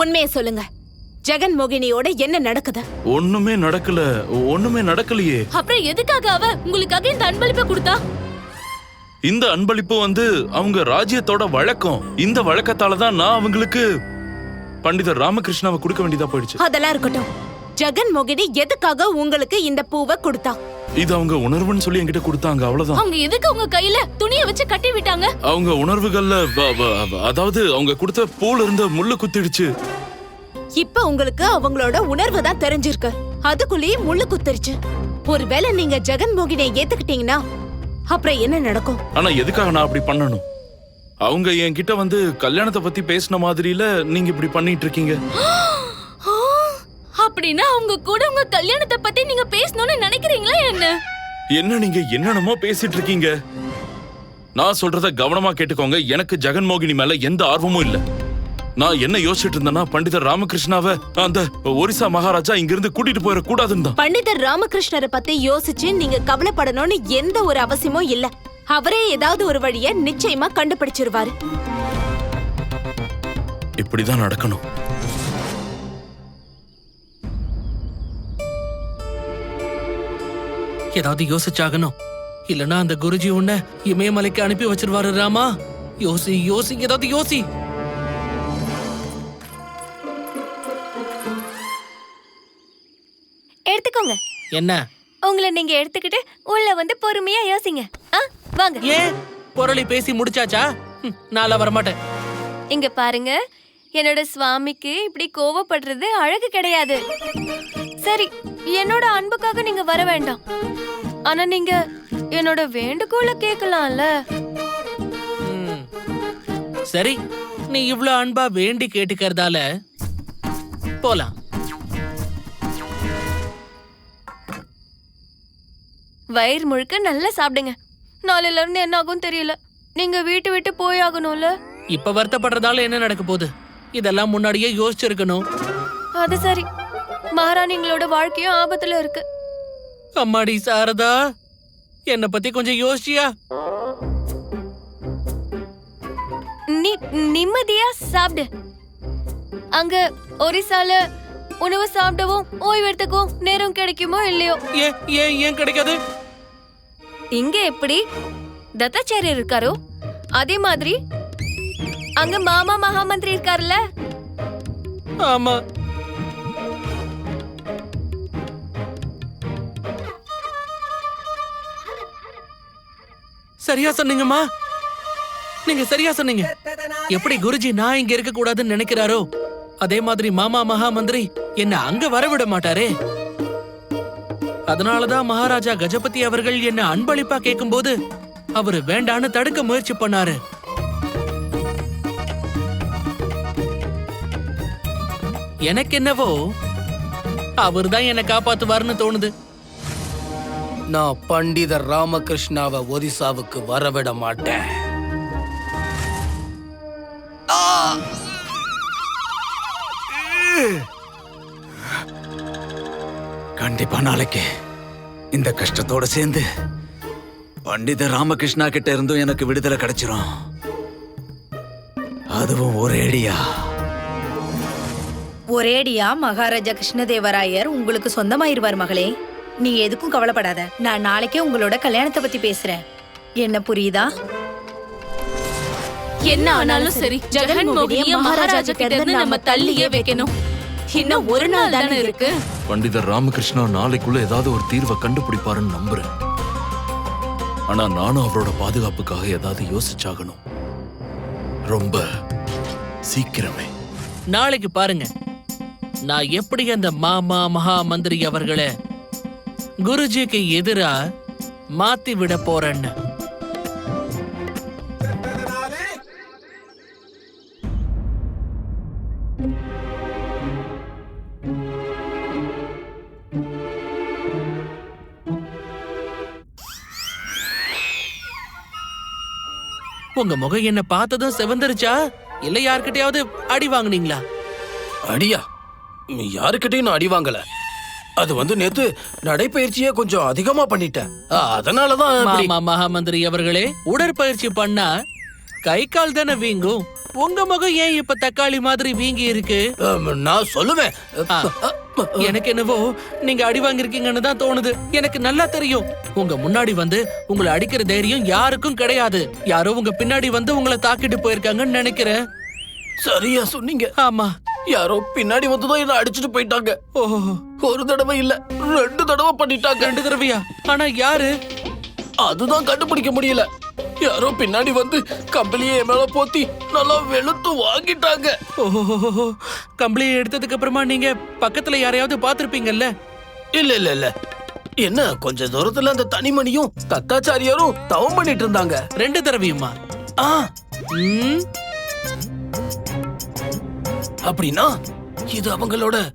உண்மையை சொல்லுங்க. ஜெகன் மோகினியோட என்ன நடக்குது? ஒண்ணுமே நடக்கல. ஒண்ணுமே நடக்கலையே. அப்புறம் எதுக்காக அவ உங்களுக்காக இந்த அன்பளிப்பை கொடுத்தா? இந்த அன்பளிப்பு வந்து அவங்க ராஜ்யத்தோட வழக்கம். இந்த வழக்கத்தால தான் நான் அவங்களுக்கு பண்டிதர் ராமகிருஷ்ணாவை கொடுக்க வேண்டியதா போயிடுச்சு. அதெல்லாம் இருக்கட்டும். ஜெகன் மோகினி எதுக்காக உங்களுக்கு இந்த பூவை கொடுத்தா? இது அவங்க உணர்வுன்னு சொல்லி என்கிட்ட கொடுத்தாங்க அவ்வளவுதான். அவங்க எதுக்கு உங்க கையில துணியை வச்சு கட்டி விட்டாங்க? அவங்க உணர்வுகள்ல வ- வ- வ- அதாவது அவங்க கொடுத்த பூல இருந்த முள்ளு குத்திடுச்சு. இப்ப உங்களுக்கு அவங்களோட உணர்வு தான் தெரிஞ்சிருக்கு. அதுக்குள்ளேயே முள்ளு குத்திருச்சு. ஒருவேளை நீங்க ஜெகன் மோகினியை ஏத்துக்கிட்டீங்கன்னா அப்புறம் என்ன நடக்கும்? ஆனா எதுக்காக நான் அப்படி பண்ணணும்? அவங்க என்கிட்ட வந்து கல்யாணத்தை பத்தி பேசின மாதிரில நீங்க இப்படி பண்ணிட்டு இருக்கீங்க. அப்படின்னா அவங்க கூட உங்க கல்யாணத்தை பத்தி நீங்க பேசணும்னு நினைக்கிறீங்களா என்ன? என்ன நீங்க என்னென்னமோ பேசிட்டு இருக்கீங்க? நான் சொல்றத கவனமா கேட்டுக்கோங்க. எனக்கு ஜெகன்மோகினி மேல எந்த ஆர்வமும் இல்ல. நான் என்ன யோசிச்சுட்டு இருந்தேன்னா பண்டிதர் ராமகிருஷ்ணாவை அந்த ஒரிசா மகாராஜா இங்கிருந்து கூட்டிட்டு போயிட கூடாதுன்னு தான். பண்டிதர் ராமகிருஷ்ணரை பத்தி யோசிச்சு நீங்க கவலைப்படணும்னு எந்த ஒரு அவசியமும் இல்ல. அவரே ஏதாவது ஒரு வழிய நிச்சயமா கண்டுபிடிச்சிருவாரு. இப்படிதான் நடக்கணும். ஏதாவது யோசிச்சாகணும். இல்லனா அந்த குருஜி உன்னை இமயமலைக்கு அனுப்பி வச்சிருவாரு ராமா. யோசி யோசி ஏதாவது யோசி. எடுத்துக்கோங்க. என்ன? உங்களை நீங்க எடுத்துக்கிட்டு உள்ள வந்து பொறுமையா யோசிங்க. ஆ வாங்க. ஏன்? பொருளை பேசி முடிச்சாச்சா? ம், நான்லாம் வரமாட்டேன். இங்க பாருங்க என்னோட சுவாமிக்கு இப்படி கோவப்படுறது அழகு கிடையாது. சரி என்னோட அன்புக்காக நீங்க வர வேண்டாம். ஆனா நீங்க என்னோட வேண்டுகோளை கேட்கலாம்ல. சரி நீ இவ்ளோ அன்பா வேண்டி கேட்டுக்கறதால போலாம். வயிறு முழுக்க நல்லா சாப்பிடுங்க. நாளையில இருந்து என்ன ஆகும் தெரியல. நீங்க வீட்டு விட்டு போயாகணும்ல இப்ப வருத்தப்படுறதால என்ன நடக்க போகுது? இதெல்லாம் முன்னாடியே யோசிச்சிருக்கணும். அது சரி. மகாராணிங்களோட வாழ்க்கையும் ஆபத்துல இருக்கு. அம்மாடி சாரதா என்ன பத்தி கொஞ்சம் யோசிச்சியா? நீ நிம்மதியா சாப்பிடு. அங்க ஒரிசால உணவு சாப்பிடவும் ஓய்வெடுத்துக்கவும் நேரம் கிடைக்குமோ இல்லையோ? ஏன் ஏன் ஏன் கிடைக்காது? இங்க எப்படி? தத்தாச்சாரியர் இருக்காரோ? அதே மாதிரி அங்க மாமா மகாமந்திரி இருக்காருல்ல? ஆமா. சரியா சொன்னீங்கம்மா? நீங்க சரியா சொன்னீங்க. எப்படி குருஜி நான் இங்க இருக்க கூடாதுன்னு நினைக்கிறாரோ அதே மாதிரி மாமா மகா மந்திரி என்ன அங்க வரவிட மாட்டாரே. அதனாலதான் மகாராஜா கஜபதி அவர்கள் என்ன அன்பளிப்பா கேட்கும்போது அவரு வேண்டான்னு தடுக்க முயற்சி பண்ணாரு. எனக்கு என்னவோ அவர்தான் என்னை காப்பாத்துவாருன்னு தோணுது. நான் பண்டிதர் ராமகிருஷ்ணாவை ஒரிசாவுக்கு வரவிட மாட்டேன். கண்டிப்பா நாளைக்கு இந்த கஷ்டத்தோட சேர்ந்து பண்டித ராமகிருஷ்ணா கிட்ட இருந்தும் எனக்கு விடுதலை கிடைச்சிரும். அதுவும் ஒரேடியா ஒரேடியா மகாராஜா கிருஷ்ணதேவராயர் உங்களுக்கு சொந்தமாயிருவார் மகளே. நீ எதுக்கும் கவலைப்படாத. நான் நாளைக்கே உங்களோட கல்யாணத்தை பத்தி பேசுறேன். என்ன புரியுதா? என்ன ஆனாலும் சரி ஜெகன் மோகினிய மகாராஜா கிட்ட இருந்து நம்ம தள்ளியே வைக்கணும். இன்னும் ஒரு நாள் தானே இருக்கு? பண்டிதர் ராமகிருஷ்ணா நாளைக்குள்ள ஏதாவது ஒரு தீர்வை கண்டுபிடிப்பாருன்னு நம்புறேன். ஆனா நானும் அவரோட பாதுகாப்புக்காக ஏதாவது யோசிச்சாகணும். ரொம்ப சீக்கிரமே. நாளைக்கு பாருங்க. நான் எப்படி அந்த மாமா மகா மந்திரி அவர்களை குருஜிக்கு எதிரா மாத்தி விட போறேன்னு. உங்க முகம் என்ன பார்த்ததும் செவந்துருச்சா? இல்ல யார்கிட்டயாவது அடி வாங்குனீங்களா? அடியா? யாருக்கிட்டையும் நான் அடி வாங்கல. அது வந்து நேத்து நடைப்பயிற்சியே கொஞ்சம் அதிகமா பண்ணிட்டேன். அதனாலதான் மாமா மகாமந்திரி அவர்களே உடற்பயிற்சி பண்ணா கை கால் தானே வீங்கும்? உங்க முகம் ஏன் இப்ப தக்காளி மாதிரி வீங்கி இருக்கு? நான் சொல்லுவேன். எனக்கு என்னவோ நீங்க அடி வாங்கிருக்கீங்கன்னு தான் தோணுது. எனக்கு நல்லா தெரியும். உங்க முன்னாடி வந்து உங்களை அடிக்கிற தைரியம் யாருக்கும் கிடையாது. யாரோ உங்க பின்னாடி வந்து உங்களை தாக்கிட்டு போயிருக்காங்கன்னு நினைக்கிறேன். சரியா சொன்னீங்க. ஆமா. யாரோ பின்னாடி வந்துதான் என்ன அடிச்சுட்டு போயிட்டாங்க. ஓஹோ. ஒரு தடவை இல்ல ரெண்டு தடவை பண்ணிட்டாங்க. ரெண்டு தடவையா? ஆனா யாரு? அதுதான் கண்டுபிடிக்க முடியல. யாரோ பின்னாடி வந்து கம்பளியை மேல போத்தி நல்லா வெளுத்து வாங்கிட்டாங்க. கம்பளியை எடுத்ததுக்கு அப்புறமா நீங்க பக்கத்துல யாரையாவது பாத்திருப்பீங்கல்ல இல்ல இல்ல இல்ல. என்ன கொஞ்ச தூரத்துல அந்த தனிமணியும் தத்தாச்சாரியாரும் தவம் பண்ணிட்டு இருந்தாங்க. ரெண்டு தடவையுமா? ஆ. அப்படின்னா இது அவங்களோட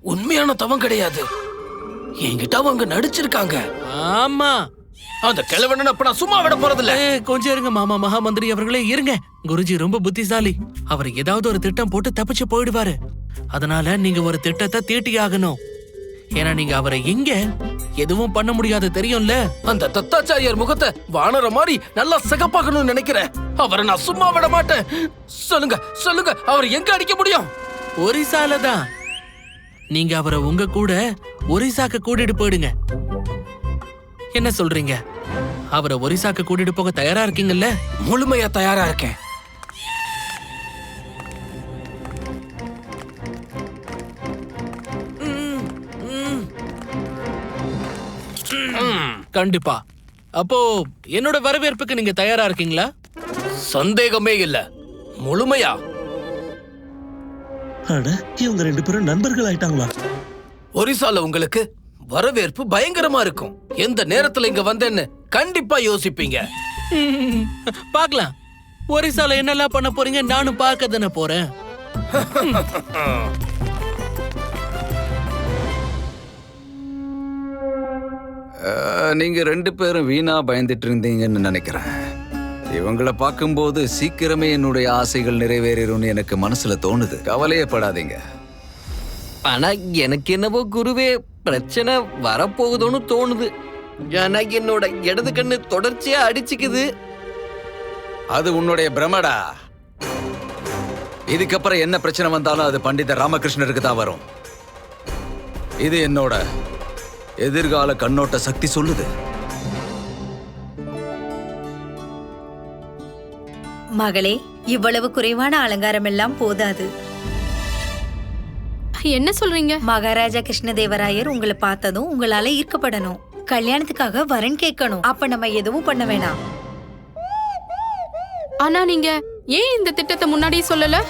உண்மையான தவம் கிடையாது. என்கிட்ட அவங்க நடிச்சிருக்காங்க. ஆமா. அந்த கிழவன அப்ப நான் சும்மா விட போறதில்ல. ஏ, கொஞ்சம் இருங்க மாமா மகாமந்திரி அவர்களே இருங்க. குருஜி ரொம்ப புத்திசாலி. அவர் ஏதாவது ஒரு திட்டம் போட்டு தப்பிச்சு போயிடுவாரு. அதனால நீங்க ஒரு திட்டத்தை தீட்டி ஆகணும் ஏன்னா நீங்க அவரை எங்க எதுவும் பண்ண முடியாது தெரியும்ல? அந்த தத்தாச்சாரியார் முகத்தை வானர மாதிரி நல்லா சிகப்பாக்கணும்னு நினைக்கிறேன். அவரை நான் சும்மா விட மாட்டேன். சொல்லுங்க சொல்லுங்க அவர் எங்க அடிக்க முடியும்? ஒரிசால தான். நீங்க அவரை உங்க கூட ஒரிசாக்கு கூட்டிட்டு போயிடுங்க. என்ன சொல்றீங்க? அவரை ஒரிசாக்கு கூட்டிட்டு போக தயாரா இருக்கீங்கல்ல? முழுமையா தயாரா இருக்கேன். கண்டிப்பா. அப்போ என்னோட வரவேற்புக்கு நீங்க தயாரா இருக்கீங்களா? சந்தேகமே இல்ல. முழுமையா? அட இவங்க ரெண்டு பேரும் நண்பர்கள் ஆயிட்டாங்களா? ஒரிசால உங்களுக்கு வரவேற்பு பயங்கரமா இருக்கும். எந்த நேரத்துல இங்க வந்தேன்னு கண்டிப்பா யோசிப்பீங்க. பார்க்கலாம். ஒரிசால என்னெல்லாம் பண்ண போறீங்க? நானும் பார்க்க தானே போறேன். நீங்க ரெண்டு பேரும் வீணா பயந்துட்டு இருந்தீங்கன்னு நினைக்கிறேன். இவங்கள பார்க்கும்போது சீக்கிரமே என்னுடைய ஆசைகள் நிறைவேறிடும்னு எனக்கு மனசுல தோணுது. கவலையே படாதீங்க ஆனா எனக்கு என்னவோ குருவே பிரச்சனை வரப்போகுதோன்னு தோணுது. ஆனா என்னோட இடது கண்ணு தொடர்ச்சியா அடிச்சுக்குது. அது உன்னுடைய பிரமடா இதுக்கப்புறம் என்ன பிரச்சனை வந்தாலும் அது பண்டித ராமகிருஷ்ணருக்கு தான் வரும். இது என்னோட எதிர்கால கண்ணோட்ட சக்தி சொல்லுது. மகளே இவ்வளவு குறைவான அலங்காரம் எல்லாம் போதாது. என்ன சொல்றீங்க? மகாராஜா கிருஷ்ணதேவராயர் உங்களை பார்த்ததும் உங்களால ஈர்க்கப்படணும். கல்யாணத்துக்காக வரன் கேட்கணும். அப்ப நம்ம எதுவும் பண்ண வேணாம். ஆனா நீங்க ஏன் இந்த திட்டத்தை முன்னாடியே சொல்லல?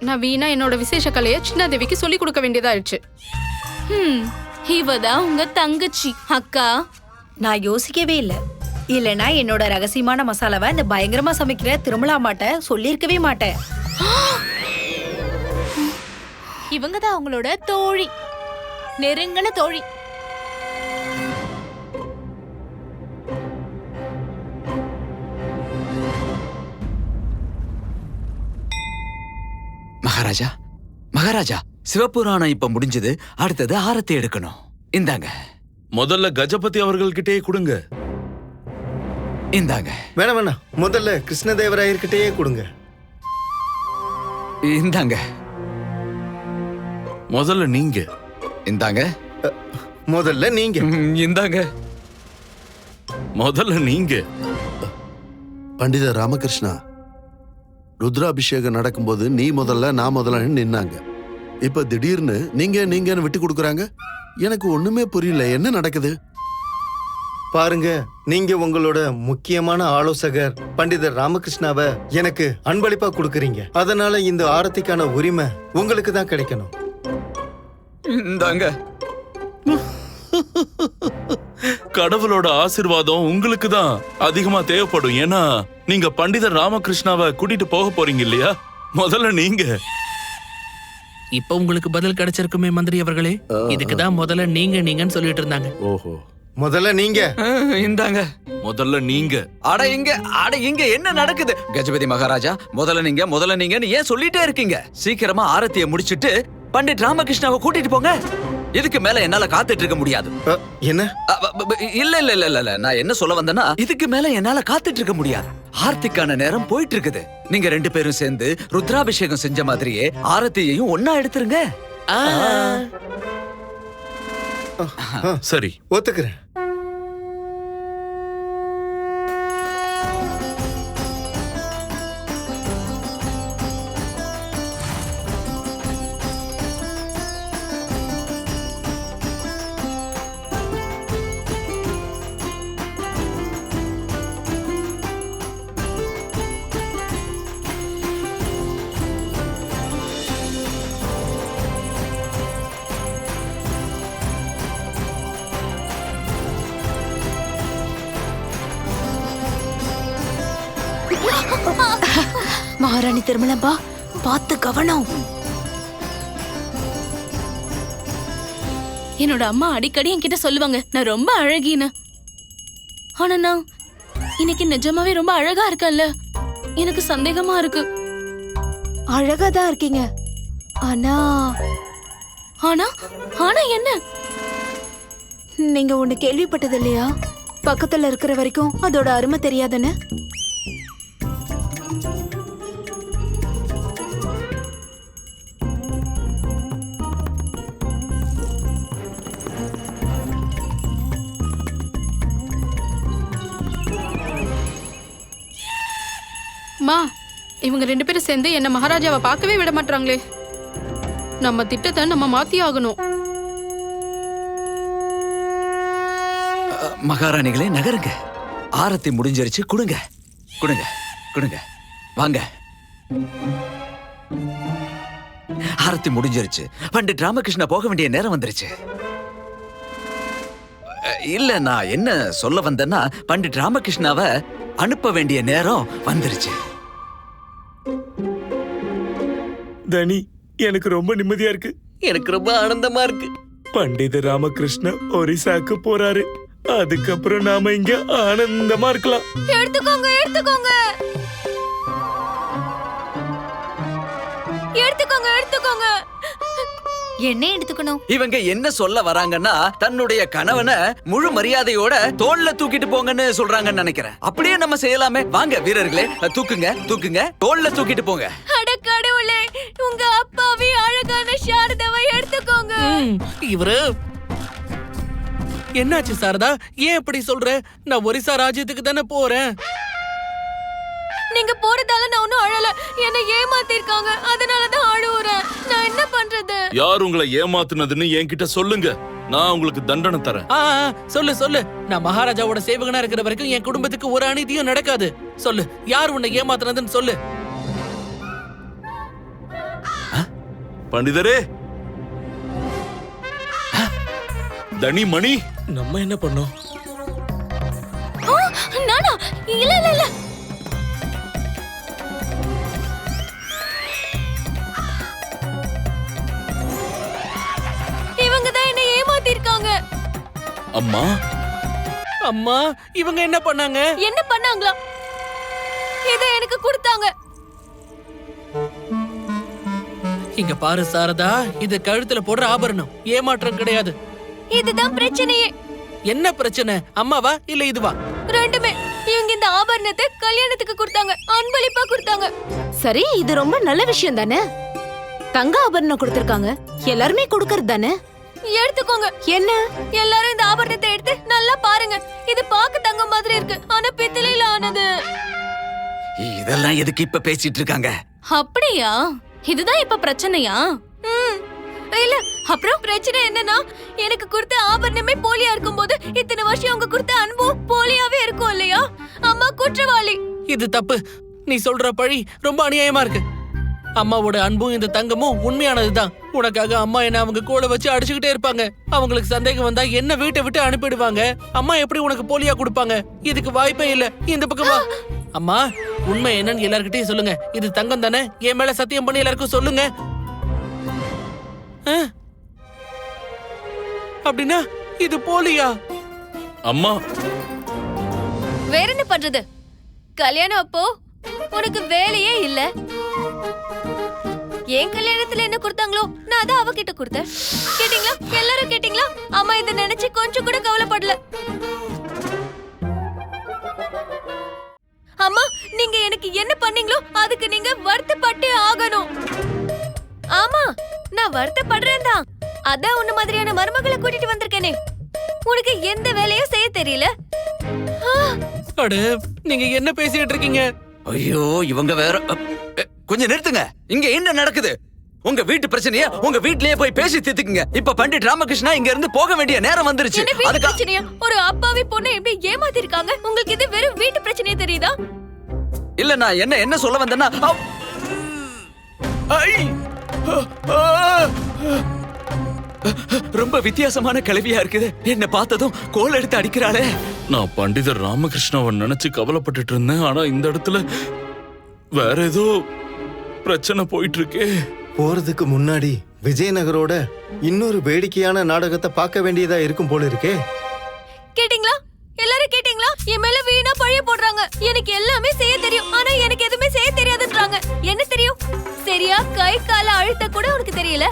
நான் வீணா என்னோட விசேஷ கலைய சின்னாதேவிக்கு சொல்லி கொடுக்க வேண்டியதாயிடுச்சு. ஹம், இவதான் உங்க தங்கச்சி. அக்கா. நான் யோசிக்கவே இல்ல. இல்லனா என்னோட ரகசியமான மசாலாவை இந்த பயங்கரமா சமைக்கிற திருமலா மாட்ட சொல்லியிருக்கவே மாட்டேன். இவங்க தான் அவங்களோட தோழி. நெருங்கின தோழி. மகாராஜா? மகாராஜா? சிவபுராணம் இப்ப முடிஞ்சது. அடுத்தது ஆரத்தி எடுக்கணும். இந்தாங்க. முதல்ல கஜபதி அவர்கள்கிட்டயே கொடுங்க. இந்தாங்க. வேணாம் வேணாம். முதல்ல கிருஷ்ணதேவராயர்கிட்டயே கொடுங்க. இந்தாங்க. முதல்ல நீங்க. இந்தாங்க. முதல்ல நீங்க. இந்தாங்க. முதல்ல நீங்க. பண்டித ராமகிருஷ்ணா ருத்ராபிஷேகம் நடக்கும்போது நீ முதல்ல நான் முதல்ல நின்னாங்க. இப்ப திடீர்னு நீங்க நீங்கன்னு விட்டு கொடுக்குறாங்க? எனக்கு ஒண்ணுமே புரியல. என்ன நடக்குது? பாருங்க நீங்க உங்களோட முக்கியமான ஆலோசகர் பண்டிதர் ராமகிருஷ்ணாவை எனக்கு அன்பளிப்பா கொடுக்கறீங்க. அதனால இந்த ஆரத்திக்கான உரிமை உங்களுக்கு தான் கிடைக்கணும். இந்தாங்க. கடவுளோட ஆசீர்வாதம் உங்களுக்கு தான் அதிகமா தேவைப்படும். ஏன்னா நீங்க பண்டிதர் ராமகிருஷ்ணாவை கூட்டிட்டு போக போறீங்க இல்லையா? முதல்ல நீங்க. இப்ப உங்களுக்கு பதில் கிடைச்சிருக்குமே மந்திரி அவர்களே. இதுக்கு தான் முதல்ல நீங்க நீங்கன்னு சொல்லிட்டு இருந்தாங்க. ஓஹோ. முதல்ல நீங்க. இந்தாங்க. முதல்ல நீங்க. அட இங்க அட இங்க என்ன நடக்குது? கஜபதி மகாராஜா முதல்ல நீங்க முதல்ல நீங்கன்னு ஏன் சொல்லிட்டே இருக்கீங்க? சீக்கிரமா ஆரத்தியை முடிச்சிட்டு பண்டிட் ராமகிருஷ்ணாவை கூட்டிட்டு போங்க. இதுக்கு மேல என்னால காத்துட்டு இருக்க முடியாது. என்ன? இல்ல இல்ல இல்ல இல்ல, இல்ல. நான் என்ன சொல்ல வந்தேன்னா இதுக்கு மேல என்னால காத்துட்டு இருக்க முடியாது. ஆர்த்திக்கான நேரம் போயிட்டு இருக்குது. நீங்க ரெண்டு பேரும் சேர்ந்து ருத்ராபிஷேகம் செஞ்ச மாதிரியே ஆரத்தியையும் ஒன்னா எடுத்துருங்க. சரி. ஒத்துக்கிறேன். மகாராணி திருமலம்பா பார்த்து கவனம். என்னோட அம்மா அடிக்கடி என்கிட்ட சொல்லுவாங்க நான் ரொம்ப அழகின்னு. ஆனா நான் இன்னைக்கு நிஜமாவே ரொம்ப அழகா இருக்கேன்ல. எனக்கு சந்தேகமா இருக்கு. அழகா தான் இருக்கீங்க. ஆனா ஆனா ஆனா என்ன? நீங்க ஒண்ணு கேள்விப்பட்டது இல்லையா பக்கத்துல இருக்கிற வரைக்கும் அதோட அருமை தெரியாதுன்னு? மா இவங்க ரெண்டு பேரும் சேர்ந்து என்ன மகாராஜாவை பார்க்கவே விட மாட்டாங்களே நம்ம திட்டத்தை நம்ம மாத்தி ஆகணும். மகாராணிகளே நகருங்க. ஆரத்தி முடிஞ்சிருச்சு கொடுங்க. கொடுங்க கொடுங்க. வாங்க. ஆரத்தி முடிஞ்சிருச்சு. பண்டிட் ராமகிருஷ்ணா போக வேண்டிய நேரம் வந்துருச்சு. இல்ல நான் என்ன சொல்ல வந்தேன்னா பண்டிட் ராமகிருஷ்ணாவை அனுப்ப வேண்டிய நேரம் வந்துருச்சு. தனி எனக்கு ரொம்ப நிம்மதியா இருக்கு. எனக்கு ரொம்ப ஆனந்தமா இருக்கு. பண்டித ராமகிருஷ்ண ஒரிசாக்கு போறாரு. அதுக்கப்புறம் நாம இங்க ஆனந்தமா இருக்கலாம். எடுத்துக்கோங்க எடுத்துக்கோங்க. எடுத்துக்கோங்க எடுத்துக்கோங்க. என்ன எடுத்துக்கணும்? இவங்க என்ன சொல்ல வராங்கன்னா தன்னுடைய கணவனை முழு மரியாதையோட தோல்ல தூக்கிட்டு போங்கன்னு சொல்றாங்கன்னு நினைக்கிறேன். அப்படியே நம்ம செய்யலாமே. வாங்க வீரர்களே தூக்குங்க தூக்குங்க. தோல்ல தூக்கிட்டு போங்க. அட கடவுளே உங்க அப்பாவி அழகான சாரதாவை எடுத்துக்கோங்க. இவரு. என்னாச்சு சாரதா? ஏன் இப்படி சொல்ற? நான் ஒரிசா ராஜ்யத்துக்கு தானே போறேன். நீங்க போறதால நான் ஒன்னும் அழல. என்ன யார் உங்களை ஏமாத்துனதுன்னு என்கிட்ட சொல்லுங்க. நான் உங்களுக்கு தண்டனை தரேன். ஆ ஆ, சொல்லு சொல்லு. நான் மகாராஜாவோட சேவகனா இருக்கிற வரைக்கும் என் குடும்பத்துக்கு ஒரு அநீதியும் நடக்காது. சொல்லு யார் உன்னை ஏமாத்துனதுன்னு சொல்லு. பண்டிதரே. தனி மணி நம்ம என்ன பண்ணோம்? ஆ, நானா? இல்ல இல்ல இல்ல. ஏமாத்திருக்காங்க அம்மா? அம்மா இவங்க என்ன பண்ணாங்க? என்ன பண்ணாங்களா? இத எனக்கு கொடுத்தாங்க. இங்க பாரு சாரதா இது கழுத்துல போடுற ஆபரணம். ஏமாற்றம் கிடையாது. இதுதான் பிரச்சனையே. என்ன பிரச்சனை? அம்மாவா இல்ல இதுவா ரெண்டுமே. இவங்க இந்த ஆபரணத்தை கல்யாணத்துக்கு கொடுத்தாங்க. அன்பளிப்பா கொடுத்தாங்க. சரி இது ரொம்ப நல்ல விஷயம் தானே? தங்க ஆபரணம் கொடுத்திருக்காங்க. எல்லாருமே கொடுக்கறது தானே? எடுத்துக்கோங்க. என்ன? எல்லாரும் இந்த ஆபரணத்தை எடுத்து நல்லா பாருங்க. இது பார்க்க தங்கம் மாதிரி இருக்கு. ஆனா பித்தளையில ஆனது. இதெல்லாம் எதுக்கு இப்ப பேசிட்டு இருக்காங்க? அப்படியா? இதுதான் இப்ப பிரச்சனையா? ம். இல்ல அப்புறம் பிரச்சனை என்னன்னா எனக்கு கொடுத்த ஆபரணமே போலியா இருக்கும்போது இத்தனை வருஷம் அவங்க கொடுத்த அன்பும் போலியாவே இருக்கும் இல்லையா? அம்மா குற்றவாளி. இது தப்பு. நீ சொல்ற பழி ரொம்ப அநியாயமா இருக்கு. அம்மாவோட அன்பும் இந்த தங்கமும் உண்மையானதுதான். உனக்காக அம்மா என்ன அவங்க கூட வச்சு அடிச்சுக்கிட்டே இருப்பாங்க. அவங்களுக்கு சந்தேகம் வந்தா என்ன வீட்டை விட்டு அனுப்பிடுவாங்க. அம்மா எப்படி உனக்கு போலியா கொடுப்பாங்க? இதுக்கு வாய்ப்பே இல்ல. இந்த பக்கம்? வா அம்மா உண்மை என்னன்னு எல்லார்கிட்டயும் சொல்லுங்க. இது தங்கம் தானே? என் மேல சத்தியம் பண்ணி எல்லாருக்கும் சொல்லுங்க. ஆ? அப்படின்னா இது போலியா? அம்மா. வேற என்ன பண்றது? கல்யாணம் அப்போ உனக்கு வேலையே இல்ல. என் கல்யாணத்துல என்ன கொடுத்தாங்களோ நான் அதை அவகிட்ட கொடுத்தேன். கேட்டீங்களா? எல்லாரும் கேட்டீங்களா? அம்மா இதை நினைச்சு கொஞ்சம் கூட கவலைப்படல. அம்மா நீங்க எனக்கு என்ன பண்ணீங்களோ அதுக்கு நீங்க வருத்தப்பட்டே ஆகணும். ஆமா நான் வருத்தப்படுறேன் தான். அதான் உன்ன மாதிரியான மருமகளை கூட்டிட்டு வந்திருக்கேனே. உனக்கு எந்த வேலையும் செய்ய தெரியல? நீங்க என்ன பேசிட்டு இருக்கீங்க? ஐயோ இவங்க வேற கொஞ்சம் நிறுத்துங்க. இங்க என்ன நடக்குது? உங்க வீட்டு பிரச்சனைய உங்க வீட்லயே போய் பேசி தீர்த்துக்குங்க. இப்ப பண்டிட் ராமகிருஷ்ணா இங்க இருந்து போக வேண்டிய நேரம் வந்துருச்சு. அதுக்கு பிரச்சனையா? ஒரு அப்பாவி பொண்ணை எப்படி ஏமாத்தி இருக்காங்க உங்களுக்கு இது வெறும் வீட்டு பிரச்சனையே தெரியுதா? இல்ல நான் என்ன என்ன சொல்ல வந்தேன்னா! ரொம்ப வித்தியாசமான கிளவியா இருக்குது. என்ன பார்த்ததும் கோல் எடுத்து அடிக்கிறாளே. நான் பண்டிதர் ராமகிருஷ்ணாவை நினைச்சு கவலைப்பட்டுட்டு இருந்தேன். ஆனா இந்த இடத்துல வேற ஏதோ பிரச்சனை போயிட்டு இருக்கே போறதுக்கு முன்னாடி விஜயநகரோட இன்னொரு வேடிக்கையான நாடகத்தை பார்க்க வேண்டியதா இருக்கும் போல இருக்கே. கேட்டிங்களா? எல்லாரும் கேட்டிங்களா? என் மேல வீணா பழைய போடுறாங்க. எனக்கு எல்லாமே செய்ய தெரியும். ஆனா எனக்கு எதுவுமே செய்ய தெரியாதுன்றாங்க. என்ன தெரியும்? சரியா? கை கால அழுத்த கூட உனக்கு தெரியல.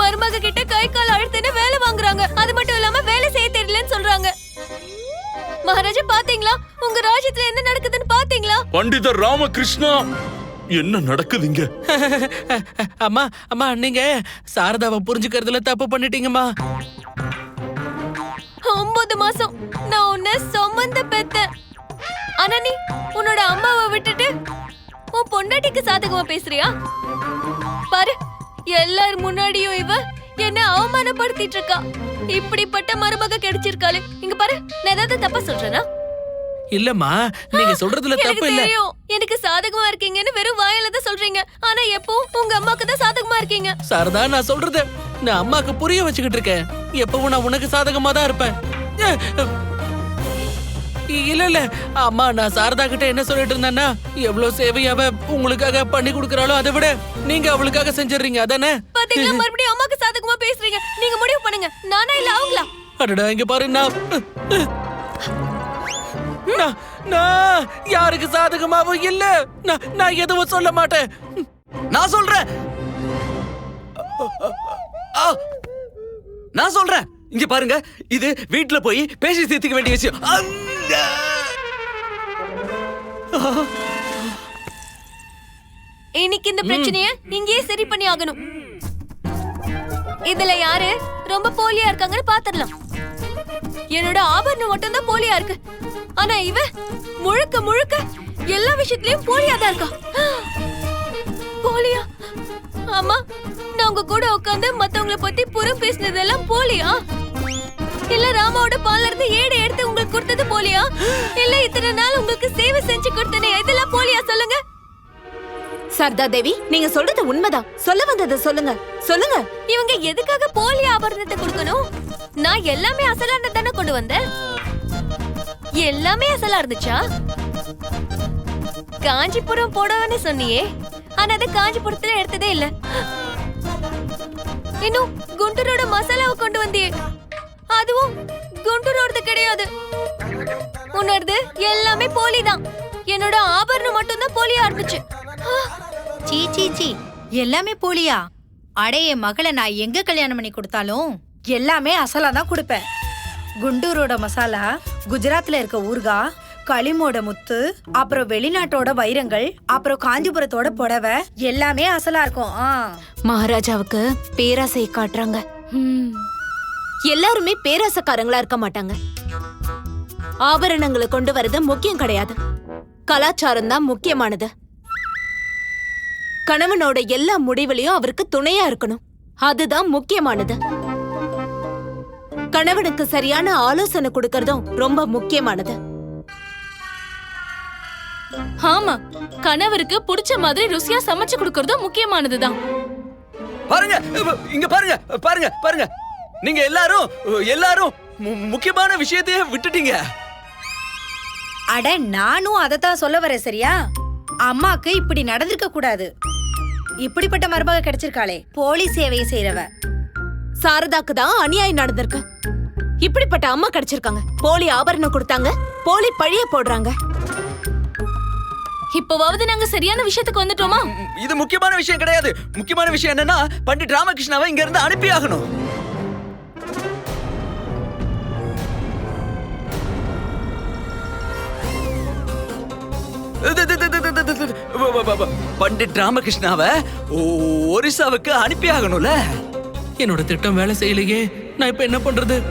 மருமக கிட்ட கை கால அழுத்தன்னு வேலை வாங்குறாங்க. அது மட்டும் இல்லாம வேலை செய்ய தெரியலன்னு சொல்றாங்க. மகாராஜா பாத்தீங்களா? உங்க ராஜ்யத்துல என்ன நடக்குதுன்னு பாத்தீங்களா? பண்டிதர் ராமகிருஷ்ணா! என்ன நடக்குதுங்க? அம்மா அம்மா நீங்க சாரதாவை புரிஞ்சுக்கிறதுல தப்பு பண்ணிட்டீங்கம்மா. ஒன்பது மாசம் நான் உன்னை சுமந்த பெத்தேன். ஆனா நீ உன்னோட அம்மாவை விட்டுட்டு உன் பொண்டாட்டிக்கு சாதகமா பேசுறியா? பாரு எல்லார் முன்னாடியும் இவ என்ன அவமானப்படுத்திட்டு இருக்கா. இப்படிப்பட்ட மருமக கிடைச்சிருக்காளே. இங்க பாரு நான் ஏதாவது தப்பா சொல்றேனா? இல்லம்மா நீங்க சொல்றதுல தப்பு இல்ல. எனக்கு சாதகமா இருக்கீங்கன்னு வெறும் வாயில தான் சொல்றீங்க. ஆனா எப்போ உங்க அம்மாக்கு தான் சாதகமா இருக்கீங்க. சாரதா நான் சொல்றது நான் அம்மாக்கு புரிய வச்சுக்கிட்டு இருக்கேன். எப்பவும் நான் உனக்கு சாதகமா தான் இருப்பேன். இல்ல இல்ல. அம்மா நான் சாரதா கிட்ட என்ன சொல்லிட்டு இருந்தேன்னா எவ்வளவு சேவை அவ உங்களுக்காக பண்ணி கொடுக்கறாளோ அதை விட நீங்க அவளுக்காக செஞ்சிடுறீங்க. அதானே? பாத்தீங்களா? மறுபடியும் அம்மாக்கு சாதகமா பேசுறீங்க. நீங்க முடிவு பண்ணுங்க. நானா இல்ல அவங்களா? அடடா இங்க பாரு நான் நான் நான் யாருக்கு சாதகமாவும் இல்ல. நான் நான் எதுவும் சொல்ல மாட்டேன். நான் சொல்றேன். ஆ! நான் சொல்றேன். இங்க பாருங்க இது வீட்ல போய் பேசி தீர்த்துக்க வேண்டிய விஷயம். அந்த! இன்னைக்கு இந்த பிரச்சனைய இங்கேயே சரி பண்ணி ஆகணும். இதுல யாரு ரொம்ப போலியா இருக்காங்கன்னு பாத்துடலாம். என்னோட ஆபரணம் மட்டும் தான் போலியா இருக்கு. ஆனா இவ முழுக்க முழுக்க எல்லா விஷயத்திலயும் போலியா தான் இருக்கா. போலியா? ஆமா நான் உங்க கூட உட்கார்ந்து மத்தவங்கள பத்தி புறம் பேசினதெல்லாம் போலியா? இல்ல ராமாவோட பால்ல இருந்து ஏடு எடுத்து உங்களுக்கு கொடுத்தது போலியா? இல்ல இத்தனை நாள் உங்களுக்கு சேவை செஞ்சு கொடுத்தனே இதெல்லாம் போலியா சொல்லுங்க. சர்தா தேவி நீங்க சொல்றது உண்மைதான். சொல்ல வந்ததை சொல்லுங்க. சொல்லுங்க. இவங்க எதுக்காக போலி ஆபரணத்தை கொடுக்கணும்? நான் எல்லாமே அசலான தானே கொண்டு வந்தேன். எல்லாமே அசலா இருந்துச்சா? காஞ்சிபுரம் போடவேன்னு சொன்னியே. ஆனா அது காஞ்சிபுரத்துல எடுத்ததே இல்ல. இன்னும் குண்டூரோட மசாலாவை கொண்டு வந்தியே. அதுவும் குண்டூரோடது கிடையாது. உன்னோடது எல்லாமே போலி தான் என்னோட ஆபரணம் மட்டும்தான் போலியா இருந்துச்சு சீ சீ சீ. எல்லாமே போலியா? அடே என் மகளை நான் எங்க கல்யாணம் பண்ணி கொடுத்தாலும் எல்லாமே அசலா தான் கொடுப்பேன். குண்டூரோட மசாலா குஜராத்ல இருக்க ஊர்கா களிமோட முத்து அப்புறம் வெளிநாட்டோட வைரங்கள் அப்புறம் காஞ்சிபுரத்தோட புடவை எல்லாமே அசலா இருக்கும். மகாராஜாவுக்கு பேராசையை காட்டுறாங்க. எல்லாருமே பேராசக்காரங்களா இருக்க மாட்டாங்க. ஆபரணங்களை கொண்டு வரது முக்கியம் கிடையாது. கலாச்சாரம் தான் முக்கியமானது. கணவனோட எல்லா முடிவுலயும் அவருக்கு துணையா இருக்கணும். அதுதான் முக்கியமானது. கணவனுக்கு சரியான ஆலோசனை கொடுக்கறதும் ரொம்ப முக்கியமானது. ஆமா கணவருக்கு பிடிச்ச மாதிரி ருசியா சமைச்சு கொடுக்கறதும் முக்கியமானதுதான். பாருங்க இங்க பாருங்க பாருங்க பாருங்க. நீங்க எல்லாரும் எல்லாரும் முக்கியமான விஷயத்தையே விட்டுட்டீங்க. அட நானும் அதத்தான் சொல்ல வரேன் சரியா? அம்மாக்கு இப்படி நடந்திருக்க கூடாது. இப்படிப்பட்ட மருமக கிடைச்சிருக்காளே போலி சேவையை செய்யறவ சாரதாக்கு தான் அநியாயம் நடந்திருக்கு இப்படிப்பட்ட அம்மா கிடைச்சிருக்காங்க போலி ஆபரணம் கொடுத்தாங்க போலி பழிய போடுறாங்க இப்பவாவது நாங்க சரியான விஷயத்துக்கு வந்துட்டோமா இது முக்கியமான விஷயம் கிடையாது முக்கியமான விஷயம் என்னன்னா பண்டிட் ராமகிருஷ்ணாவை இங்க இருந்து அனுப்பி ஆகணும் பண்டிட் ராமகிருஷ்ணாவை ஒரிசாவுக்கு அனுப்பி ஆகணும்ல என்னோட திட்டம் வேலை செய்யலையே. நான் இப்ப என்ன பண்றது?